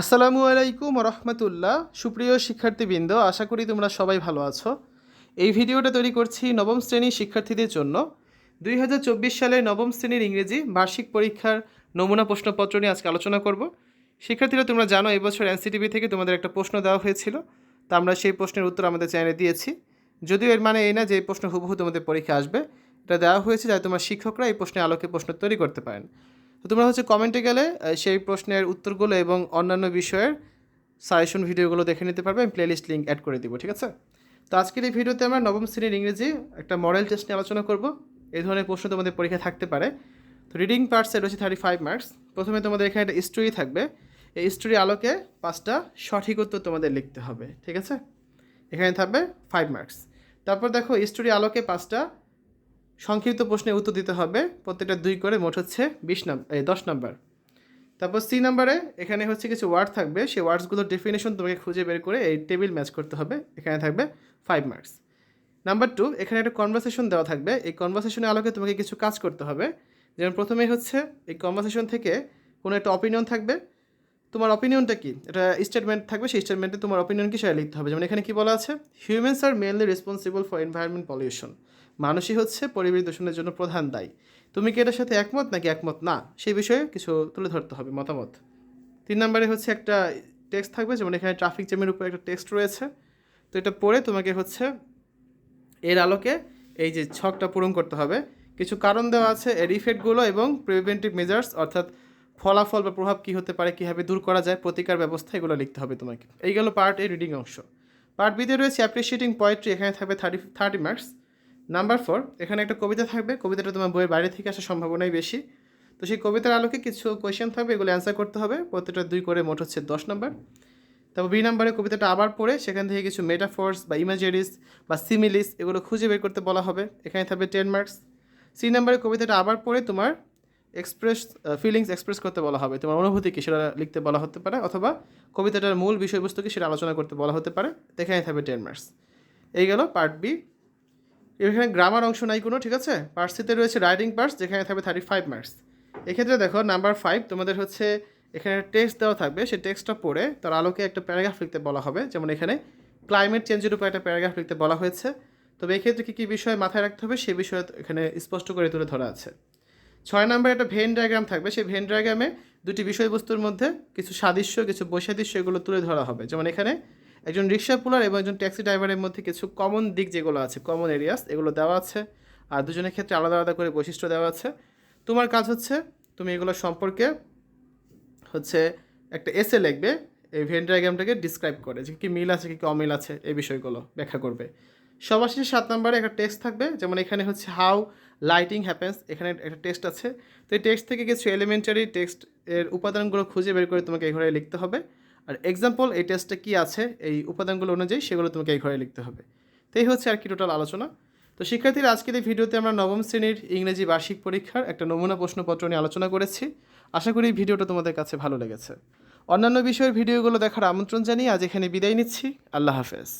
আসসালামু আলাইকুম রহমতুল্লাহ। সুপ্রিয় শিক্ষার্থীবৃন্দ, আশা করি তোমরা সবাই ভালো আছো। এই ভিডিওটা তৈরি করছি নবম শ্রেণির শিক্ষার্থীদের জন্য। দুই সালের নবম শ্রেণির ইংরেজি বার্ষিক পরীক্ষার নমুনা প্রশ্নপত্র নিয়ে আজকে আলোচনা করব। শিক্ষার্থীরা, তোমরা জানো, এবছর এনসিটিভি থেকে তোমাদের একটা প্রশ্ন দেওয়া হয়েছিল। তা আমরা সেই প্রশ্নের উত্তর আমাদের চ্যানেলে দিয়েছি। যদিও এর মানে এই না যে এই প্রশ্ন হুবহু তোমাদের পরীক্ষা আসবে। এটা দেওয়া হয়েছে যাতে তোমার শিক্ষকরা এই প্রশ্নের আলোকে প্রশ্ন তৈরি করতে পারেন। তোমরা হচ্ছে কমেন্টে গেলে সেই প্রশ্নের উত্তরগুলো এবং অন্যান্য বিষয়ের সাজেশন ভিডিওগুলো দেখে নিতে পারবে। আমি প্লেলিস্ট লিঙ্ক অ্যাড করে দিব, ঠিক আছে? তো আজকের এই ভিডিওতে আমরা নবম শ্রেণির ইংরেজি একটা মডেল টেস্ট নিয়ে আলোচনা করব। এই ধরনের প্রশ্ন তোমাদের পরীক্ষা থাকতে পারে। তো রিডিং পার্টসে রয়েছে থার্টি ফাইভ মার্কস প্রথমে তোমাদের এখানে একটা স্টোরি থাকবে। এই স্টোরি আলোকে পাঁচটা সঠিক উত্তর তোমাদের লিখতে হবে, ঠিক আছে? এখানে থাকবে ফাইভ মার্কস তারপর দেখো স্টোরি আলোকে পাঁচটা সংক্ষিপ্ত প্রশ্নের উত্তর দিতে হবে। প্রত্যেকটা দুই করে মোট হচ্ছে বিশ নাম্বার দশ নাম্বার। তারপর সি নাম্বারে এখানে হচ্ছে কিছু ওয়ার্ড থাকবে। সেই ওয়ার্ডসগুলোর ডেফিনেশন তোমাকে খুঁজে বের করে এই টেবিল ম্যাচ করতে হবে। এখানে থাকবে ফাইভ মার্কস নাম্বার টু এখানে একটা কনভারসেশন দেওয়া থাকবে। এই কনভারসেশনের আলোকে তোমাকে কিছু কাজ করতে হবে। যেমন প্রথমেই হচ্ছে, এই কনভারসেশন থেকে কোনো একটা অপিনিয়ন থাকবে। তোমার অপিনিয়নটা কি? এটা স্টেটমেন্ট থাকবে, সেই স্টেটমেন্টে তোমার অপিনিয়ন কি সেটা লিখতে হবে। যেমন এখানে কি বলা আছে? Humans R mainly responsible for environment pollution মানুষই হচ্ছে পরিবেশ দূষণের জন্য প্রধান দায়ী। তুমি কি এটার সাথে একমত নাকি একমত না? সেই বিষয়ে কিছু তুলে ধরতে হবে মতামত। তিন নম্বরে হচ্ছে একটা টেক্সট থাকবে, যেমন এখানে ট্রাফিক জ্যামের উপর একটা টেক্সট রয়েছে। তো এটা পড়ে তোমাকে হচ্ছে এর আলোকে এই যে ছকটা পূরণ করতে হবে। কিছু কারণ দেওয়া আছে, এর ইফেক্টগুলো এবং প্রিভেন্টিভ মেজার্স অর্থাৎ ফলাফল বা প্রভাব কী হতে পারে, কীভাবে দূর করা যায়, প্রতিকার ব্যবস্থা এগুলো লিখতে হবে তোমাকে। এই গেল পার্ট এ রিডিং অংশ। পার্ট বিতে রয়েছে অ্যাপ্রিসিয়েটিং পোয়েট্রি এখানে থাকবে thirty thirty marks number four এখানে একটা কবিতা থাকবে। কবিতাটা তোমার বইয়ের বাইরে থেকে আসার সম্ভাবনাই বেশি। তো সেই কবিতার আলোকে কিছু কোয়েশ্চেন থাকবে, এগুলো অ্যান্সার করতে হবে। প্রত্যেকটা দুই করে মোট হচ্ছে দশ নম্বর তারপর বি নাম্বারে কবিতাটা আবার পড়ে, সেখান থেকে কিছু মেটাফোর্স বা ইমাজেরিস বা সিমিলিস এগুলো খুঁজে বের করতে বলা হবে। এখানে থাকবে টেন মার্কস সি নাম্বারে কবিতাটা আবার পড়ে তোমার এক্সপ্রেস ফিলিংস এক্সপ্রেস করতে বলা হবে। তোমার অনুভূতি কি সেটা লিখতে বলা হতে পারে অথবা কবিতাটার মূল বিষয়বস্তু কি সেটা আলোচনা করতে বলা হতে পারে। এখানে থাকবে টেন মার্কস এই গেল পার্ট বি এখানে গ্রামার অংশ নাই কোনো, ঠিক আছে? পার্ট সিতে রয়েছে রাইটিং পার্টস যেখানে থাকবে থার্টি ফাইভ মার্কস এক্ষেত্রে দেখো নাম্বার ফাইভ তোমাদের হচ্ছে এখানে টেক্সট দেওয়া থাকবে, সেই টেক্সটটা পড়ে তার আলোকে একটা প্যারাগ্রাফ লিখতে বলা হবে। যেমন এখানে ক্লাইমেট চেঞ্জের উপর একটা প্যারাগ্রাফ লিখতে বলা হয়েছে। তবে এক্ষেত্রে কী কী বিষয় মাথায় রাখতে হবে সেই বিষয়ে এখানে স্পষ্ট করে তুলে ধরা আছে। ছয় নম্বরে একটা ভেন ডায়াগ্রাম থাকবে। সেই ভেন ডায়াগ্রামে দুটি বিষয়বস্তুর মধ্যে কিছু সাদৃশ্য, কিছু বৈসাদৃশ্য এগুলো তুলে ধরা হবে। যেমন এখানে একজন রিক্সা পুলার এবং একজন ট্যাক্সি ড্রাইভারের মধ্যে কিছু কমন দিক যেগুলো আছে কমন এরিয়াস এগুলো দেওয়া আছে। আর দুজনের ক্ষেত্রে আলাদা আলাদা করে বৈশিষ্ট্য দেওয়া আছে। তোমার কাজ হচ্ছে তুমি এগুলো সম্পর্কে হচ্ছে একটা এসে লিখবে, এই ভেন ডায়াগ্রামটাকে ডিসক্রাইব করে যে কী মিল আছে, কী কী অমিল আছে, এই বিষয়গুলো ব্যাখ্যা করবে। সবার শেষে সাত নম্বরে একটা টেক্সট থাকবে, যেমন এখানে হচ্ছে হাউ লাইটিং হ্যাপেন্স এখানে একটা টেক্সট আছে। তো এই টেক্সট থেকে কিছু এলিমেন্টারি টেক্সট এর উপাদানগুলো খুঁজে বের করে তোমাকে এই ঘরে লিখতে হবে। আর এক্সাম্পল এই টেস্টে কী আছে, এই উপাদানগুলো অনুযায়ী সেগুলো তোমাকে এই ঘরে লিখতে হবে। তো এই হচ্ছে আর কি টোটাল আলোচনা। তো শিক্ষার্থীরা, আজকের এই ভিডিওতে আমরা নবম শ্রেণির ইংরেজি বার্ষিক পরীক্ষার একটা নমুনা প্রশ্নপত্র নিয়ে আলোচনা করেছি। আশা করি ভিডিওটা তোমাদের কাছে ভালো লেগেছে। অন্যান্য বিষয়ের ভিডিওগুলো দেখার আমন্ত্রণ জানিয়ে আজ এখানে বিদায় নিচ্ছি। আল্লাহ হাফেজ।